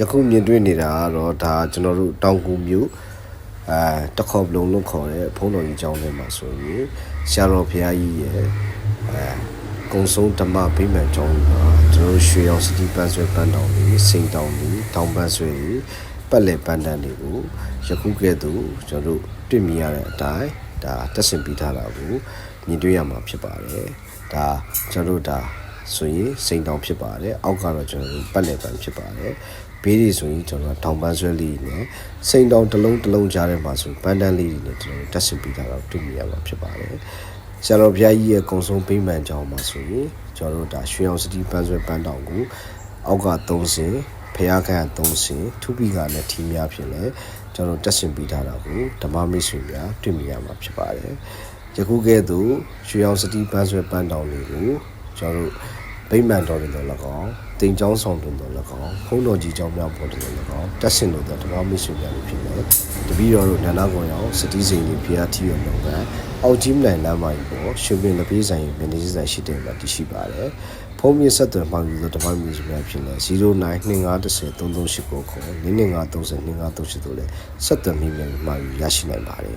ယခုမြင်တွေ့နေတာကတော့ဒါကျွန်တော်တို့တောင်ကူမြို့အဲတခေါပလုံးလို့ခေါ်တဲ့ဖုံးတော်ကြီးကျောင်းထဲမှာဆိုရင်ဆရာတော်ဘုရားကြီးရဲ့အဲကုံဆုံးဓမ္မဗိမာန်ကျောင်းကြီးမှာကျွန်တော်တို့ရွှေအောင်စတီပန်းဆွဲပန်းတောင်ကြီးစိန်တောင်ကြီးတောင်ပန်းဆွဲကြီးပတ်လက်ပန်းတန်းတွေကိုယခုကဲ့သို့ကျွန်တော်တို့တွေ့မြင်ရတဲ့အတိုင်းဒါတက်ဆင်ပြီးထားတာကိုမြင်တွေ့ရမှာဖြစ်ပါတယ်ဒါကျွန်တော်တို့ဒါ ဆိုရင်စိန်တောင်ဖြစ်ပါတယ်အောက်ကတော့ကျွန်တော်တို့ပတ်လည်ပံဖြစ်ပါတယ်ဘေးတွေဆိုရင်ကျွန်တော်တို့တောင်ပန်းဆွဲလေးနဲ့စိန်တောင်တစ်လုံးတစ်လုံးကြားထဲမှာဆိုပန်းတန်းလေးတွေနဲ့ကျွန်တော်တို့တက်ဆင်ပြီးသားတော့တွေ့မြင်ရမှာဖြစ်ပါတယ်ဆရာတော်ဘုရားကြီးရဲ့ကုံဆုံးပိမှန်ကြောင်းမှာဆိုရင်ကျွန်တော်တို့ဒါရွှေအောင်စတီပန်းဆွဲပန်းတောင်ကိုအောက်က3ဆင်ဖျားခန့်3ဆင်ထုပိကနဲ့ထီးများဖြစ်လဲကျွန်တော်တို့တက်ဆင်ပြီးသားတာကိုဓမ္မမိတ်ဆွေများတွေ့မြင်ရမှာဖြစ်ပါတယ်ယခုကဲ့သို့ရွှေအောင်စတီပန်းဆွဲပန်းတောင်လေးကို ကျွန်တော်တို့ဗိမာန်တော်တွေတော်၎င်းတင်ကျောင်းဆောင်တွေတော်၎င်းဖုံးတော်ကြီးကျောင်းများပေါ်တွေတော်၎င်းတက်ဆင်လို့တဲ့ဓမ္မမိတ်ဆွေများလို့ဖြစ်နေတပည့်တော်တို့နန္ဒကွန်ရောင်စတီးစိန်ကြီးဖျားထီရောလုပ်ကအောက်ကြီးမလိုင်လမ်းမကြီးပေါ်ရှင်ပင်လက်ပေးဆိုင်မင်းကြီးဆိုင်ရှိတဲ့မှာတည်ရှိပါတယ်ဖုံးမြင့်ဆက်သွယ်မှယူသောဓမ္မမိတ်ဆွေများဖြစ်နေ0925103389ခေါ်99302538တို့လည်းဆက်သွယ်မိမြန်မှယူရရှိနိုင်ပါတယ်